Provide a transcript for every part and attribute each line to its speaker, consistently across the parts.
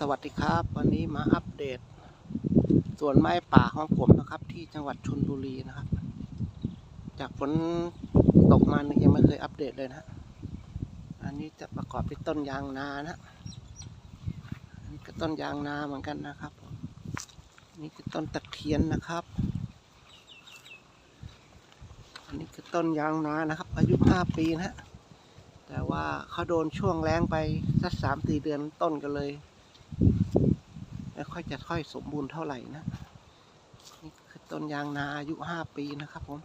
Speaker 1: สวัสดีครับ วันนี้มาอัปเดตสวนไม้ป่าของผมนะครับ ที่จังหวัดชนบุรีนะครับ จากฝนตกมาเนี่ยยังไม่เคยอัปเดตเลยนะอันนี้จะประกอบเป็นต้นยางนานะอันนี้ก็ต้นยางนาเหมือนกันนะครับนี่คือต้นตะเคียนนะครับ อันนี้คือต้นยางนานะครับ อายุห้าปีนะฮะแต่ว่าเขาโดนช่วงแรงไปสักสามสี่เดือนต้นกันเลย ไม่ค่อยจะค่อยสมบูรณ์เท่าไหร่นะ นี่คือต้นยางนาอายุห้าปีนะครับผม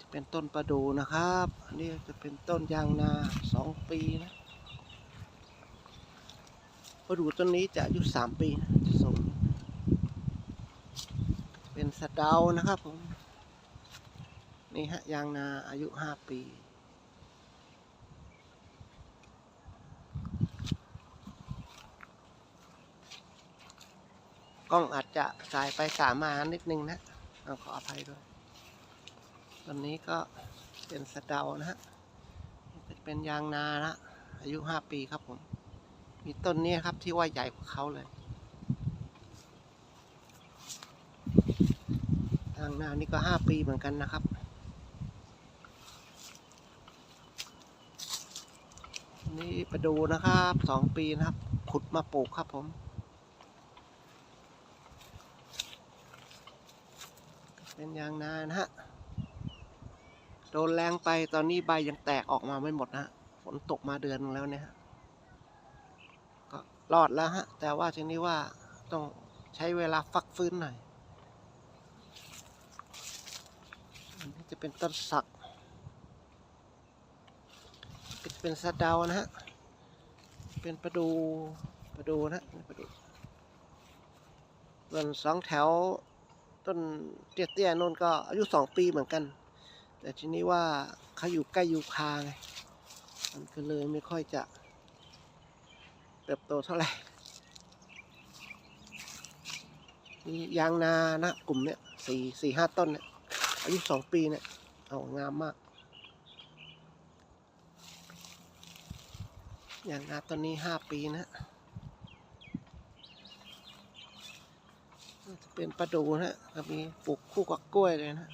Speaker 1: จะเป็นต้นประดูนะครับ อันนี้จะเป็นต้นยางนาสองปีนะประดูต้นนี้จะอายุสามปีนะจะสมเป็นสะเดานะครับผม นี่ฮะยางนาอายุห้าปี กล้องอาจจะสายไปสามมานิดนึงนะเอาขออภัยด้วยตอนนี้ก็เป็นสะเดานะฮะเป็นยางนานะอายุห้าปีครับผม มีต้นนี้ครับที่ว่าใหญ่กว่าเขาเลยยางนานี่ก็ห้าปีเหมือนกันนะครับนี่ไปดูนะครับสองปีนะครับ ขุดมาปลูกครับผม เป็นยางนานะฮะ โดนแรงไปตอนนี้ใบยังแตกออกมาไม่หมดนะฝนตกมาเดือนแล้วเนี่ยก็รอดแล้วฮะ แต่ว่าทีนี้ว่าต้องใช้เวลาฟักฟื้นหน่อย อันนี้จะเป็นต้นสักเป็นสะเดานะฮะ เป็นประดูประดูนะประดูส่วนสองแถว ต้นเตี้ยๆนู่นก็อายุสองปีเหมือนกัน แต่ทีนี้ว่าเขาอยู่ใกล้ยูคาไงมันก็เลยไม่ค่อยจะเติบโตเท่าไหร่นี่ยางนานะ กลุ่มเนี้ยสี่สี่ห้าต้นเนี่ยอายุสองปีเนี่ยเอางามมากยางนาต้นนี้ห้าปีนะจะ เป็นประดูนะก็มีปลูกคู่กับกล้วยเลยนะ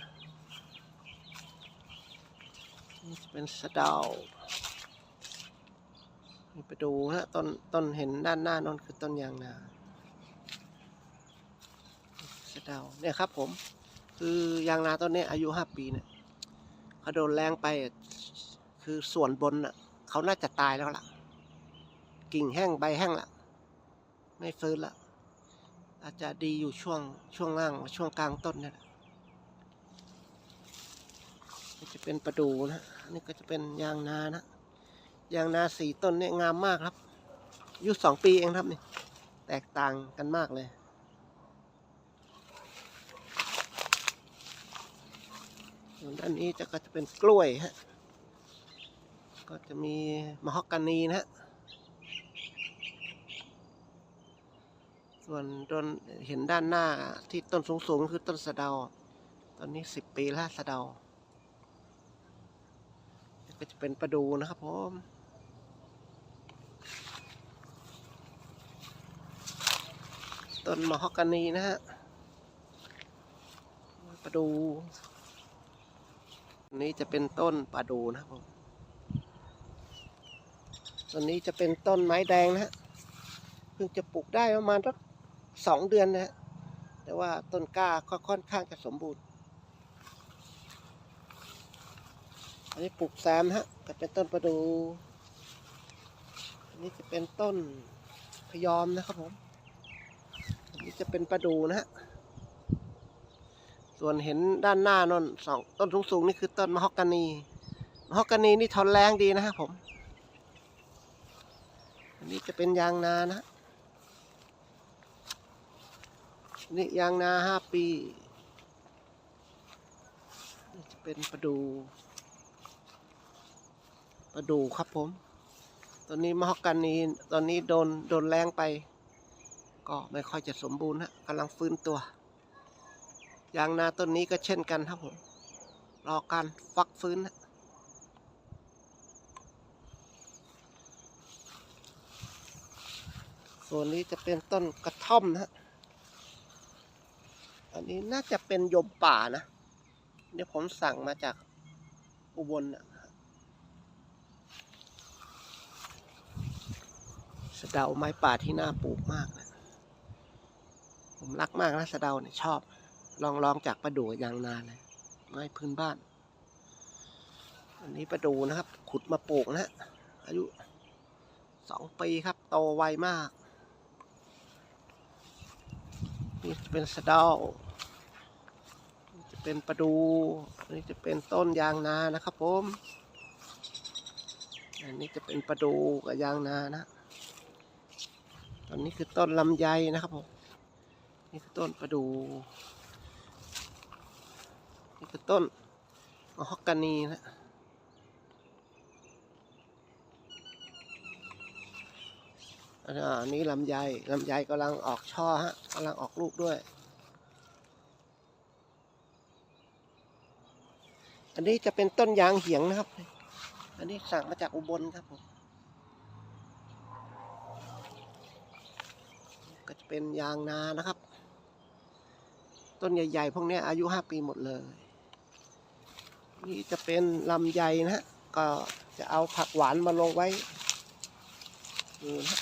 Speaker 1: นี่จะเป็นสะเดามีประดูฮะต้นต้นเห็นด้านหน้านนคือต้นยางนาสะเดาเนี่ยครับผม คือยางนาต้นนี้อายุห้าปีเนี่ยเขาโดนแรงไปคือส่วนบนอะเขาน่าจะตายแล้วล่ะ กิ่งแห้งใบแห้งละไม่ฟื้นละอา จะดีอยู่ช่วงช่วงล่างช่วงกลางต้นเนี่ยจะเป็นประดูนะนนี่ก็จะเป็นยางนานะยางนาสีต้นเนี่ยงามมากครับอายุสองปีเองครับนี่แตกต่างกันมากเลยส่วนด้านนี้จะก็จะเป็นกล้วยฮะก็จะมีมะฮอกกานีนะฮะ ส่วนต้นเห็นด้านหน้าที่ต้นสูงๆคือต้นสะเดา ตอนนี้สิบปีแล้วสะเดา ก็จะเป็นประดูนะครับผมต้นมะฮอกกานีนะฮะประดูนนี้จะเป็นต้นประดูนะครับผมต้นนี้จะเป็นต้นไม้แดงนะฮะ เพิ่งจะปลูกได้ประมาณสัก สองเดือนนะฮะแต่ว่าต้นกล้าก็ค่อนข้างจะสมบูรณ์ อันนี้ปลูกแซมฮะก็เป็นต้นประดู อันนี้จะเป็นต้นพยอมนะครับผม อันนี้จะเป็นประดูนะฮะ ส่วนเห็นด้านหน้านนสองต้นสูงๆนี่คือต้นมะฮอกกานี มะฮอกกานีนี่ทนแรงดีนะครับผม อันนี้จะเป็นยางนานะ นี่ยางนาห้าปีนี่จะเป็นประดูประดูครับผม ตอนนี้มะฮอกกานีตอนนี้โดนโดนแรงไป ก็ไม่ค่อยจะสมบูรณ์ฮะกำลังฟื้นตัวยางนาต้นนี้ก็เช่นกันครับผมรอการฟักฟื้นนะส่วนนี้จะเป็นต้นกระท่อมนะฮะ นี้น่าจะเป็นยมป่านะเนี่ยวผมสั่งมาจากอุบลนะสะเดาไม้ป่าที่น่าปลูกมากนะผมรักมากนะสะเดาเนี่ยชอบ ลองลองจากประดู่ยางนาเลย ไม้พื้นบ้าน อันนี้ประดูนะครับ ขุดมาปลูกนะอายุสองปีครับ โตไวมาก นี่จะเป็นสะเดา เป็นประดูอันนี้จะเป็นต้นยางนานะครับผมอันนี้จะเป็นประดูกับยางนานะตอนนี้คือต้นลำไยนะครับผมนี่คือต้นประดูนี่คือต้นฮอกกานีนะอันนี้ลำไยลำไยกำลังออกช่อฮะกำลังออกลูกด้วย อันนี้จะเป็นต้นยางเหียงนะครับ อันนี้สั่งมาจากอุบลครับผมก็จะเป็นยางนานะครับ ต้นใหญ่ๆพวกนี้อายุห้าปีหมดเลย นี่จะเป็นลำไยนะฮะก็จะเอาผักหวานมาลงไว้ดูนะฮะ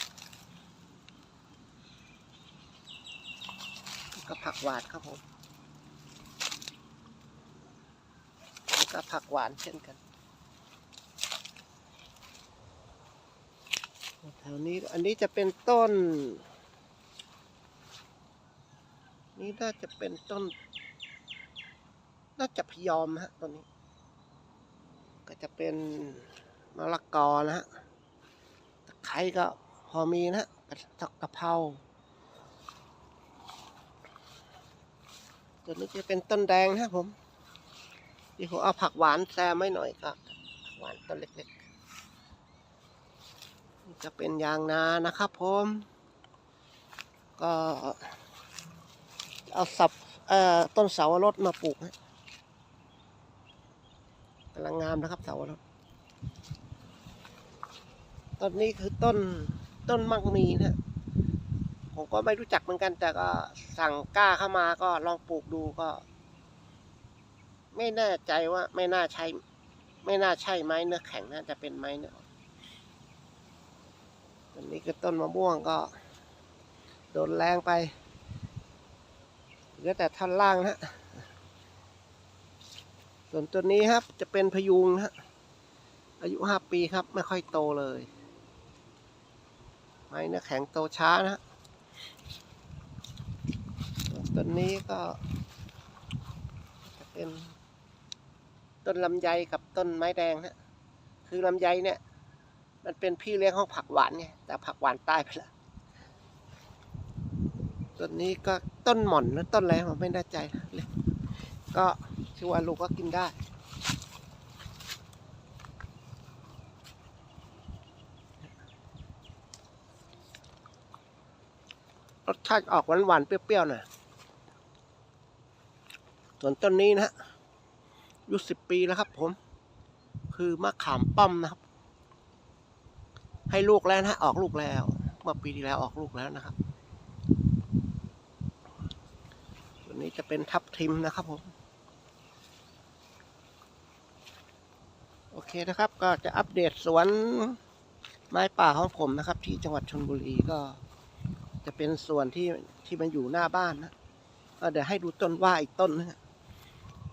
Speaker 1: ก็ผักหวานครับผมแล้ว ก็ผักหวานเช่นกันแถวนี้อันนี้จะเป็นต้น นี่น่าจะเป็นต้น น่าจะพยอมฮะต้นนี้ ก็จะเป็นมะละกอนะฮะตะไคร้ก็พอมีนะฮะกะกะเพราตัวนี้จะเป็นต้นแดงนะครั บผมที่ผมเอาผักหวานแซมไว้หน่อยก็ผักหวานต้นเล็กๆจะเป็นยางนานะครับผม ก็เอาสับต้นเสาวรสมาปลูกฮะกำลังงามนะครับเสาวรสต้นนี้คือต้นต้นมักมีนะผมก็ไม่รู้จักเหมือนกัน แต่ก็สั่งกล้าเข้ามาก็ลองปลูกดูก็ ไม่แน่ใจว่าไม่น่าใช่ไม่น่าใช่ไม้เนื้อแข็งน่าจะเป็นไม้เนื้ออ่อนอันนี้คือต้นมะม่วงก็ โดนแรงไปเหลือแต่ท่อนล่างนะฮะส่วนตัวนี้ครับจะเป็นพยุงนะฮะอายุห้าปีครับ ไม่ค่อยโตเลย ไม้เนื้อแข็งโตช้านะฮะต้นนี้ก็ จะเป็น ต้นลำไยกับต้นไม้แดงฮะคือลำไยเนี่ย มันเป็นพี่เลี้ยงของผักหวานไงแต่ผักหวานตายไปแล้วต้นนี้ก็ต้นหม่อนนะต้นอะไรผมไม่แน่ใจเลยก็ชื่อว่าลูกก็กินได้รสชาติออกหวานๆเปรี้ยวๆหน่อยส่วนต้นนี้นะฮะ ยุสิบปีแล้วครับ ผม คือมะขามป้อมนะครับ ให้ลูกแล้วนะออกลูกแล้ว เมื่อปีที่แล้วออกลูกแล้วนะครับตัวนี้จะเป็นทับทิมนะครับผม โอเคนะครับ ก็จะอัปเดตสวนไม้ป่าของผมนะครับ ที่จังหวัดชลบุรีก็จะเป็นส่วนที่ที่มันอยู่หน้าบ้านนะก็เดี๋ยวให้ดูต้นว่าอีกต้นนึงอะ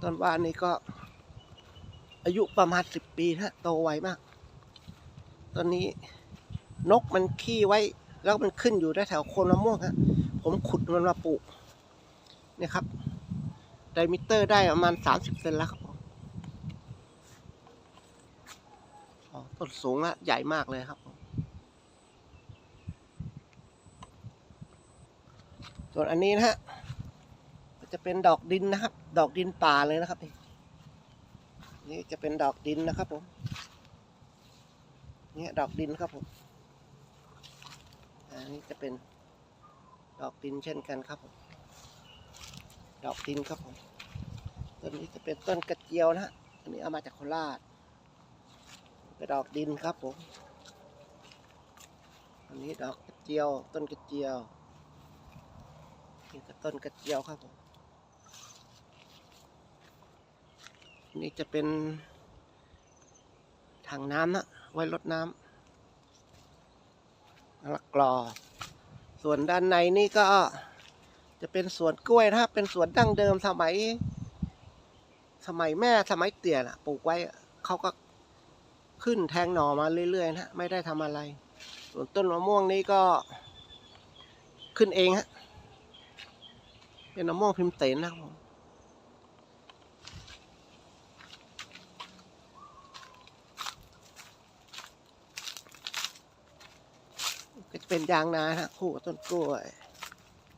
Speaker 1: ต้นว่านี่ก็ อายุประมาณสิบปีนะโตไวมากต้นนี้นกมันขี้ไว้ แล้วมันขึ้นอยู่แถวโคนมะม่วงฮะผมขุดมันมาปลูกเนี่ยครับไดมิเตอร์ได้ประมาณสามสิบเซนแล้วครับต้นสูงละใหญ่มากเลยครับ ส่วนอันนี้นะฮะจะเป็นดอกดินนะครับ ดอกดินป่าเลยนะครับนี่ นี่จะเป็นดอกดินนะครับผมเนี่ยดอกดินครับผมอันนี้จะเป็นดอกดินเช่นกันครับผมดอกดินครับผมต้นนี้จะเป็นต้นกระเจียวนะฮะอันนี้เอามาจากโคราชเป็นดอกดินครับผมอันนี้ดอกกระเจียว ต้นกระเจียวนี่ก็ต้นกระเจียวครับผม นี่จะเป็นถังน้ำนะไว้รดน้ำละกรอ ส่วนด้านในนี่ก็จะเป็นสวนกล้วยนะครับ เป็นสวนดั้งเดิมสมัย สมัยแม่สมัยเตี่ยนะปลูกไว้เขาก็ขึ้นแทงหน่อมาเรื่อยๆนะไม่ได้ทำอะไร ส่วนต้นมะม่วงนี้ก็ขึ้นเองฮะเป็นมะม่วงพิมพ์เตนนะครับผมก็จะ เป็นยางนาฮะคู่ต้นกล้วย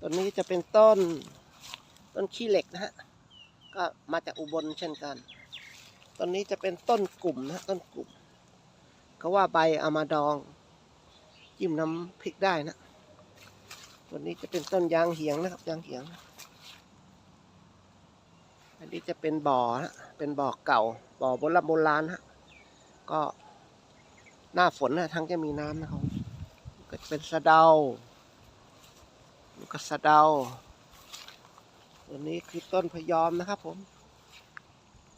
Speaker 1: ต้นนี้จะเป็นต้นต้นขี้เหล็กนะฮะก็มาจากอุบลเช่นกันต้นนี้จะเป็นต้นกลุ่มนะต้นกลุ่มเขาว่าใบเอามาดองจิ้มน้ำพริกได้นะตัวนี้จะเป็นต้นยางเหียงนะครับยางเหียง อันนี้จะเป็นบ่อนะเป็นบ่อเก่าบ่อโบราณโบราณฮะก็หน้าฝนนะทั้งจะมีน้ำนะครับ ก็จะเป็นสะเดาลูกสะเดาตัวนี้คือต้นพยอมนะครับผม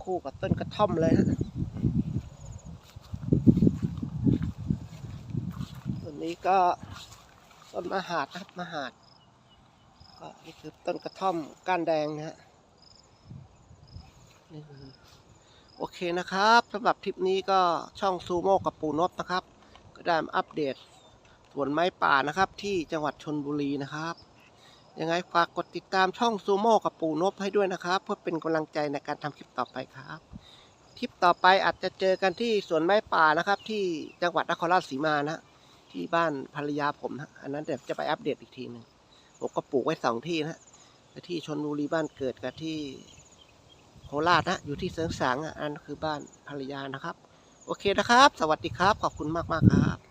Speaker 1: คู่กับต้นกระท่อมเลยนะตัวนี้ก็ต้นมหาดนะครับมหาดก็นี่คือต้นกระท่อมก้านแดงนะฮะนี่โอเคนะครับสำหรับทริปนี้ก็ช่องซูโม่กับปูนบนะครับ ก็ได้มาอัปเดต วนไม้ป่านะครับ ที่จังหวัดชนบุรีนะครับ ยังไงฝากกดติดตามช่องซูโม่กับปู่นบให้ด้วยนะครับ เพื่อเป็นกำลังใจในการทำคลิปต่อไปครับคลิปต่อไปอาจจะเจอกันที่สวนไม้ป่านะครับ ที่จังหวัดนครราชสีมานะที่บ้านภรรยาผมนะอันนั้นเดี๋ยวจะไปอัปเดตอีกทีหนึ่งผมก็ปลูกไว้สองที่นะที่ชนบุรีบ้านเกิดกับที่โคราชนะอยู่ที่เสริงสางอันนคือบ้านภรรยานะครับ โอเคนะครับ สวัสดีครับ ขอบคุณมากมากๆครับ